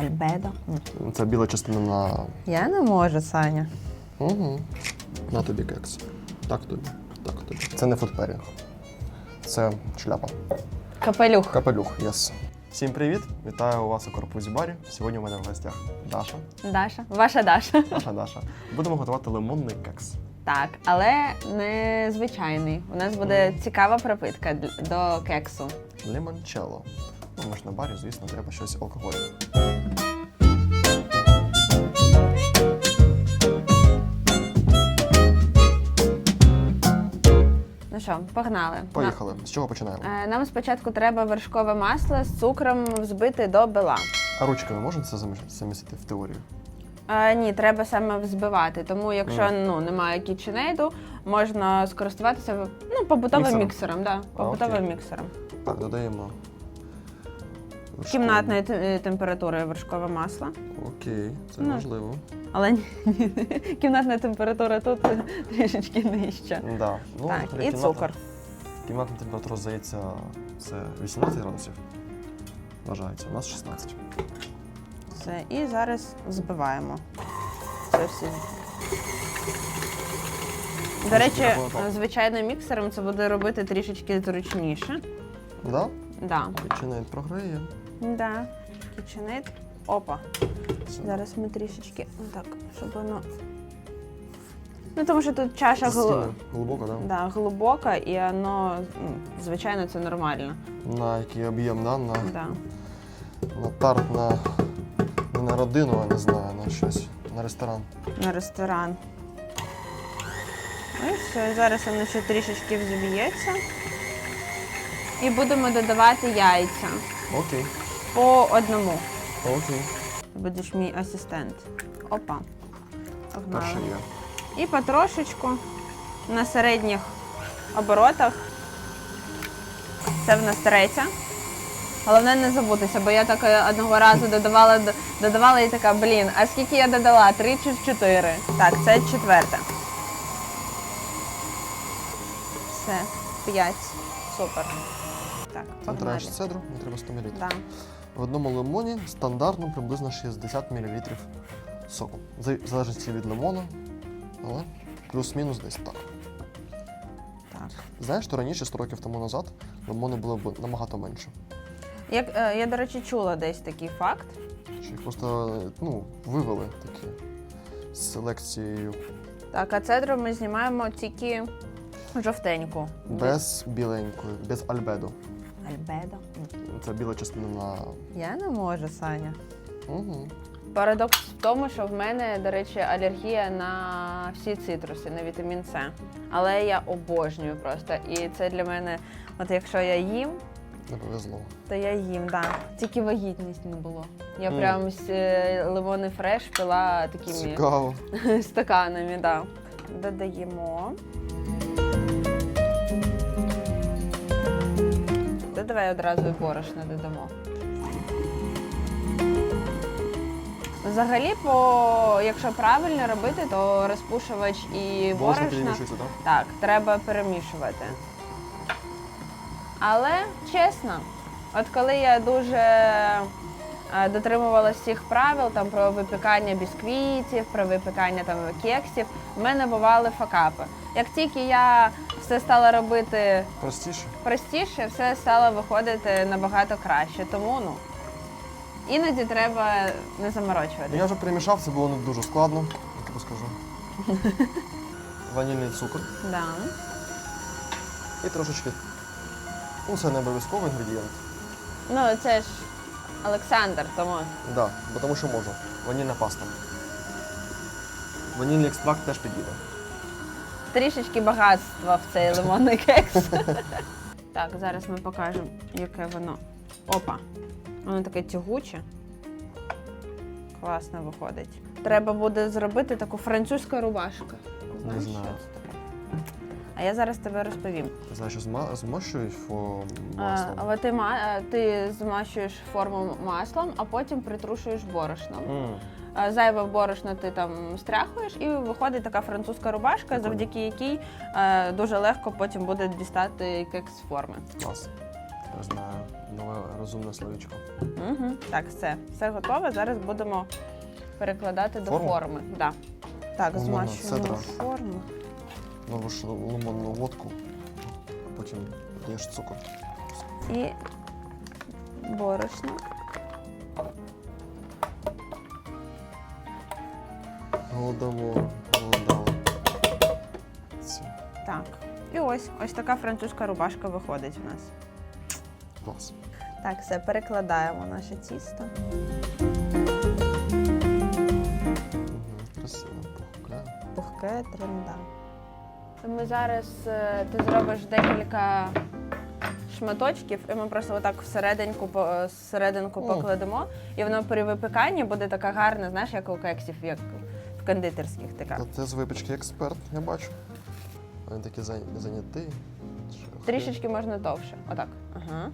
Альбедо. Це біла частина на. Я не можу, Саня. Угу. На тобі кекс. Так тобі. Так тобі. Це не фудперінг. Це шляпа. Капелюх. Капелюх, єс. Всім привіт! Вітаю вас у корпусі барі. Сьогодні у мене в гостях Даша. Даша. Ваша Даша. Наша Даша. Будемо готувати лимонний кекс. Так, але не звичайний. У нас буде цікава пропитка д- до кексу. Лимончелло. Ну, ми ж на барі, звісно, треба щось алкогольне. Ну що, погнали. Поїхали. З чого починаємо? Е, Нам спочатку треба вершкове масло з цукром взбити до бела. А ручками можна це заміс- замісити в теорію? Е, ні, треба саме взбивати. Тому якщо ну немає KitchenAid, можна скористуватися ну, побутовим Міксером? міксером. Да, побутовим окей. міксером. Так, додаємо. Кімнатної те- температури вершкове масло. Окей, це Ну. важливо. Але ні, кімнатна температура тут трішечки нижча. Да. Ну, так, взагалі, і кімнатна- цукор. Кімнатна температура, здається, це 18 градусів. Вважається. У нас 16. Все, і зараз збиваємо. Це всі. До речі, треба так. звичайним міксером це буде робити трішечки зручніше. Да? Да. Відчинають програє. Да. KitchenAid. Опа. Зараз ми трішечки так, щоб воно. Ну, тому що тут чаша гл... Стіни глибоко, да? да, глибока, і воно, ну, звичайно, це нормально. На який об'єм, да? На, Да. на тарт, на, не на родину, а не знаю, на щось. На ресторан. На ресторан. Ну і все, зараз воно ще трішечки взіб'ється. І будемо додавати яйця Окей. По одному. Окей. Ти будеш мій асистент. Опа. Погнали. Перше є. І потрошечку на середніх оборотах. Це в нас третя. Головне не забутися, бо я так е, одного разу додавала, додавала і така, блін, а скільки я додала? Три чи чотири? Так, це четверта. Все, п'ять. Супер. Так, погнали. Натираєш цедру, не треба 100 мл. В одному лимоні стандартно приблизно 60 мл соку. В залежності від лимону, але плюс-мінус десь так. Так. Знаєш, що раніше, 100 років тому назад, лимони було б набагато менше. Як, е, я, до речі, чула десь такий факт. Що їх просто ну, вивели такі з селекцією Так, а цедру ми знімаємо тільки жовтеньку. без біленької, без альбедо. Альбедо. Це біла частина. Я не можу, Саня. Угу. Парадокс в тому, що в мене, до речі, алергія на всі цитруси, на вітамін С. Але я обожнюю просто. І це для мене, от якщо я їм, Не повезло. то я їм, да. Тільки вагітність не було. Я Мм. прям з е, лимонний фреш пила такими Цікаво. стаканами, да. Додаємо. Давай одразу і борошно додамо. Взагалі, по, якщо правильно робити, то розпушувач і Борошно борошно перемішується, так? так, треба перемішувати. Але чесно, от коли я дуже дотримувалася всіх правил там про випікання бісквітів, про випікання там кексів, в мене бували факапи. Як тільки я все стала робити Простіше. простіше, все стало виходити набагато краще. Тому ну іноді треба не заморочувати. Я вже перемішав, це було не дуже складно, я тобі скажу. Ванільний цукор Да. і трошечки. Ну, це не обов'язковий інгредієнт. Ну це ж Олександр, тому Да, бо тому що можу. Ванільна паста. Ванільний екстракт теж підійде. трішечки багатства в цей лимонний кекс. так, зараз ми покажемо, яке воно. Опа. Воно таке тягуче. Класно виходить. Треба буде зробити таку французьку рубашку. Не знаю. що це? А я зараз тебе розповім. Що зма- змощують фо маслом. Але ти, ма- е, ти змащуєш форму маслом, а потім притрушуєш борошном. М, Е, Зайве борошно ти там стряхуєш, і виходить така французька рубашка, Прикольно. завдяки якій е, дуже легко потім буде дістати кекс з форми. Клас. Не знаю, нове розумне словічко. Угу. Так, все. Все готове. Зараз будемо перекладати до Форму? форми. Да. Так, Лимонна змащуємо цедра. форму. Нову лимонну водку, а потім додаєш цукор. І борошно. Голодово, голодало. Так. І ось ось така французька рубашка виходить в нас. Клас. Так, все, перекладаємо наше тісто. Красиво, пухке. Пухке тренда. Ми зараз е, ти зробиш декілька шматочків, і ми просто отак всерединку, е, всерединку покладемо, і воно при випіканні буде така гарна, знаєш, як у кексів, як в кондитерських така. Та ти з випічки експерт, я бачу. Він такий зай- Трішечки можна довше. Отак. Ага.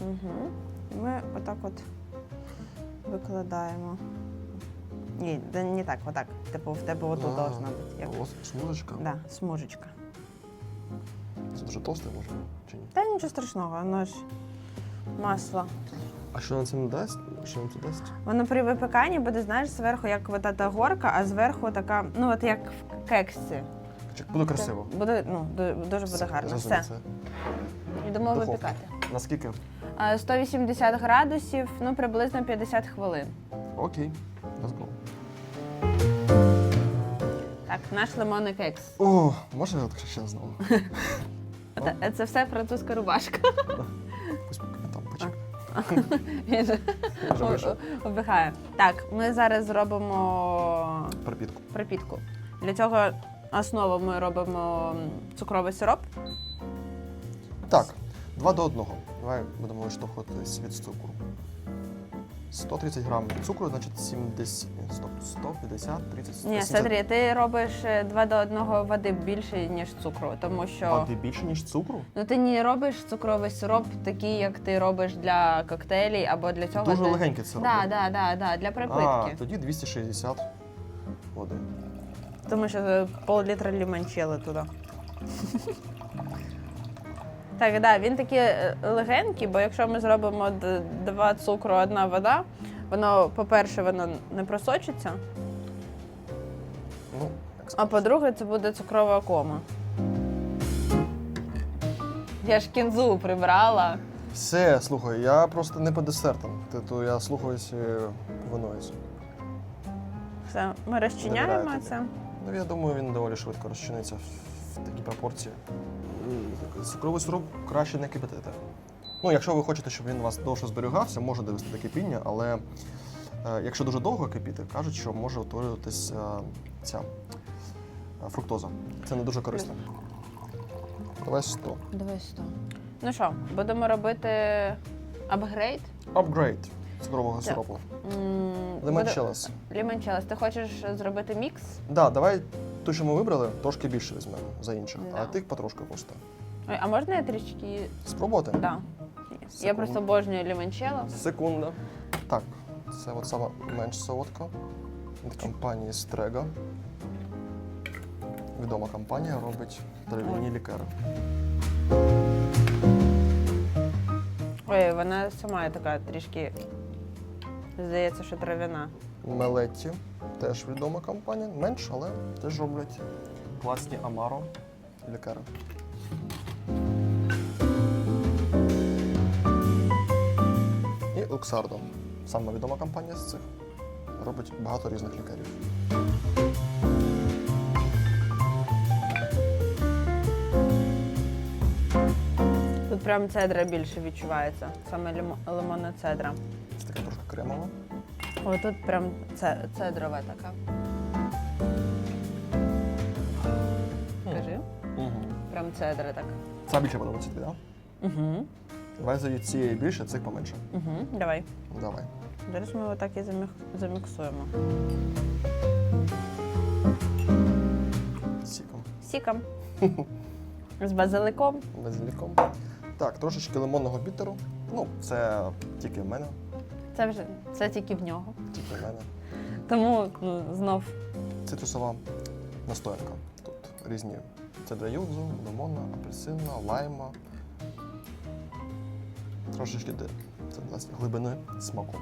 Угу. Ми отак от викладаємо. Ні, да не так, отак. Типу, в тебе отут А, должна бути. Як... Ось смужечка. Да, смужечка. Це дуже товсте може, чи ні? Та нічого страшного, воно ж масло. А що на це не дасть? Що це дасть? Воно при випіканні буде, знаєш, зверху як от та горка, а зверху така, ну от як в кексі. Чи буде красиво? Буде, ну, ду- дуже буде Все, гарно. Все, Духовка. випікати. Наскільки? А, 180 градусів, ну приблизно 50 хвилин. Окей. Let's go. Так, наш лимонний кекс. О, можна я ще знову? Це, це все французька рубашка. Ось поки там почекай. Він же Вже вийшов. о- обігає. Так, ми зараз зробимо Пропітку. припітку. Для цього основу ми робимо м, цукровий сироп. Так, два до одного. Давай будемо виштовхуватись від цукру. 130 грам цукру, значить 70, ні, стоп, 150, 30, Ні, 170. смотри, ти робиш 2 до 1 води більше, ніж цукру, тому що Води більше, ніж цукру? ну ти не робиш цукровий сироп такий, як ти робиш для коктейлів або для цього. Дуже де- легенький це Да, да, да, да, для А, припитки. тоді 260 води. Тому що е, пол-літра лімончели туди. Так, да, він такий е, легенький, бо якщо ми зробимо два цукру, одна вода, воно, по-перше, воно не просочиться, Ну, а по-друге, це буде цукрова кома. Я ж кінзу прибрала. Все, слухай, я просто не по десертам. Тобто я слухаюся винуюся. Все, ми розчиняємо це. Ну, я думаю, він доволі швидко розчиниться в такій пропорції. М, Цукровий сироп краще не кипятити. Ну, якщо ви хочете, щоб він у вас довше зберігався, може довести до кипіння, але е, якщо дуже довго кипіти, кажуть, що може утворюватись е, ця е, фруктоза. Це не дуже корисно. Давай 100. Давай сто. Ну що, будемо робити апгрейд? Апгрейд цукрового Так. сиропу. Лимончелес. Лімончелес. Ти хочеш зробити мікс? Да, давай ту, що ми вибрали, трошки більше візьмемо за інших, Да. а тих потрошки просто. Ой, а можна я трішки. Спробувати? Да. Я Секунду. просто обожнюю лімончелло. Секунда. Так, це от сама менш солодка від компанії Strega. Відома компанія робить трав'яні лікари. Ой, вона сама така трішки. Здається, що трав'яна. Мелетті теж відома компанія. Менш, але теж роблять класні Амаро лікари. І Luxardo. Сама відома компанія з цих. Робить багато різних лікарів. Тут прям цедра більше відчувається. Саме лимонна цедра. Це така трошки кремова. Ой, тут прям це, цедрова така. Кажи. Угу. Прям цедра так. Це більше подобається тобі, так? Угу. Давай за цієї більше, цих поменше. Угу. Давай. Давай. Зараз ми отак і замік... заміксуємо. Сіком. Сіком. З базиликом. Базиліком. Так, трошечки лимонного бітеру. Ну, це тільки в мене. Це вже це тільки в нього. Тільки в мене. Тому ну, знов Цитрусова настоянка. Тут різні Це для юзу, лимона, апельсина, лайма. Трошечки де це дасть глибини смаку.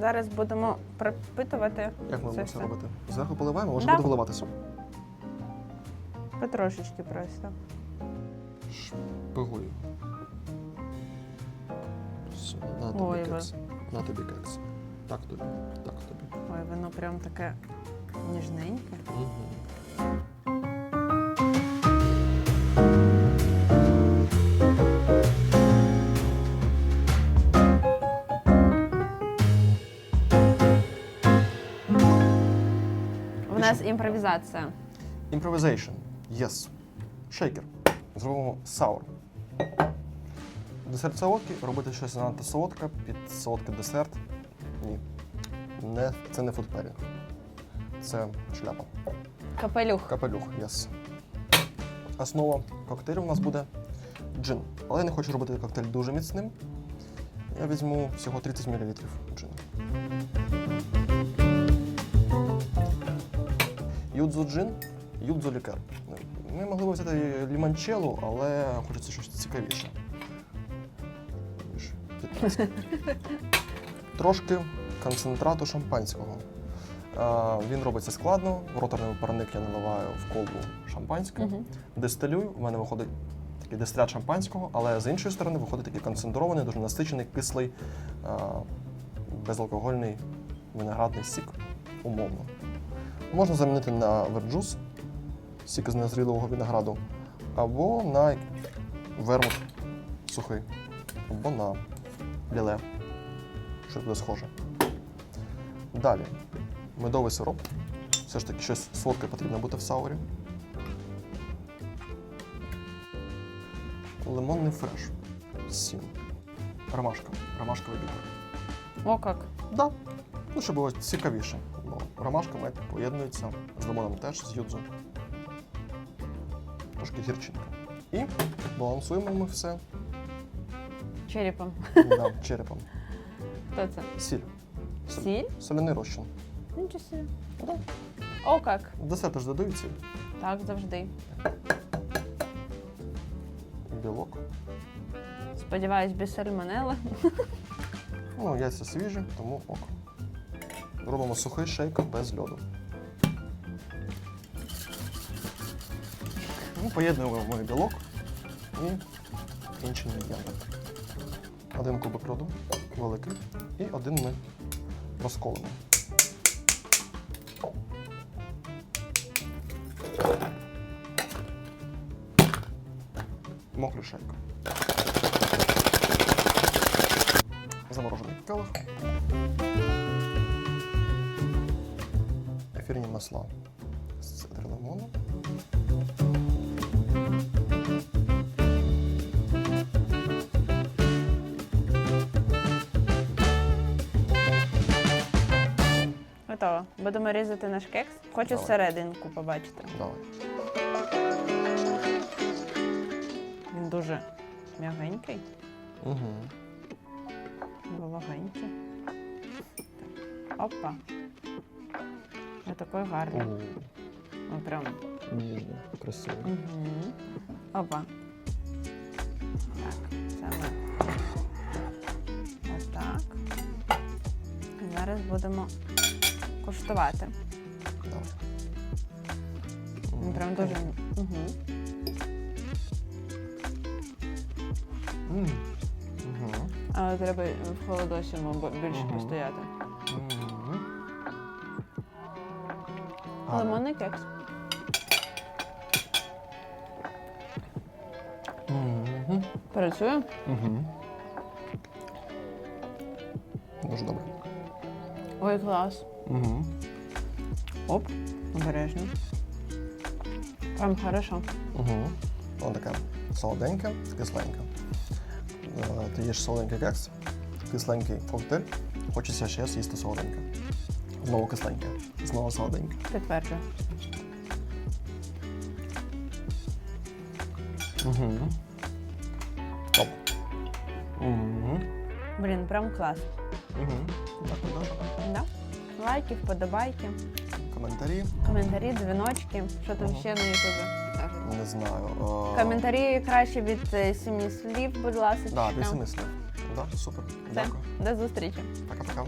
Зараз будемо пропитувати Як ми це будемо це все. робити? Зверху поливаємо, може Да. буде виливатися. Потрошечки просто. Шпигую. Ой, ви. На тобі кекс. Так тобі, так тобі. Ой, воно прям таке ніжненьке. Угу. У нас імпровізація. Improvisation. Yes. Шейкер. Зробимо саур. Десерт солодкий, робити щось занадто солодке під солодкий десерт. Ні. Не, це не фудперінг. Це шляпа. Капелюх. Капелюх, yes. Основа коктейлю у нас буде джин. Але я не хочу робити коктейль дуже міцним. Я візьму всього 30 мл джину. Юдзу джин, юдзу лікер. Ми могли б взяти ліманчеллу, але хочеться щось цікавіше. Ніж 15. Трошки концентрату шампанського. Він робиться складно. В роторний парник я наливаю в колбу шампанське, Угу. дистилюю. У мене виходить такий дистилят шампанського, але з іншої сторони виходить такий концентрований, дуже насичений, кислий, безалкогольний виноградний сік, умовно. Можна замінити на верджус, сік з незрілого винограду, або на вермут сухий, або на ліле, що буде схоже. Далі медовий сироп. Все ж таки щось солодке потрібно бути в саурі. Лимонний фреш. Сім. Ромашка. Ромашковий бікер. О, як. Да. Ну, щоб було цікавіше. Бо ромашка мед поєднується з лимоном теж, з юдзу. Трошки гірчинка. І балансуємо ми все Черепом. да, черепом. Хто це? Сіль. Соль- Сіль? Соляний розчин. Нічого собі. Да. О, як. Десерти ж додають сіль. Так, завжди. Білок. Сподіваюсь, без сальмонели. Ну, яйця свіжі, тому ок. Робимо сухий шейк без льоду. Ну, поєднуємо білок і інші інгредієнти. Один кубик льоду, великий, і один ми розколимо. Мокрий шейк. Заморожений келих. Ефірні масла Готово. Будемо різати наш кекс. Хочу Давай. серединку побачити. Давай. Він дуже м'ягенький, Угу. вологенький. Опа. Ось такий гарний. Ну, прям. Ніжно, красиво. Угу. Опа. Так, це ми. Отак. Зараз будемо куштувати. Давай. Він прям дуже. Угу. М. Мгм. Але треба в холодосі бо більше Мгм. постояти. Мгм. Гарно. Лимонний кекс. Мгм. Працює? Мгм. Дуже добре. Ой, клас. Угу. Оп, обережно. Прям хорошо. Угу. Воно таке солоденьке, кисленьке. Е, Ти їш солоденький кекс, кисленький коктейль. Хочеться ще з'їсти солоденьке. Знову кисленьке, знову солоденьке. Підтверджую. Угу. Топ. Угу. Блін, прям клас. Угу. Дякую, Даша. Да? Лайки, вподобайки, Коментарі. коментарі, дзвіночки. Що там Ага. ще на ютубі? Не знаю. е, Коментарі краще від е, сімі слів, будь ласка. Да, після слів. Да, супер. Все, Дякую. до зустрічі. Пока-пока.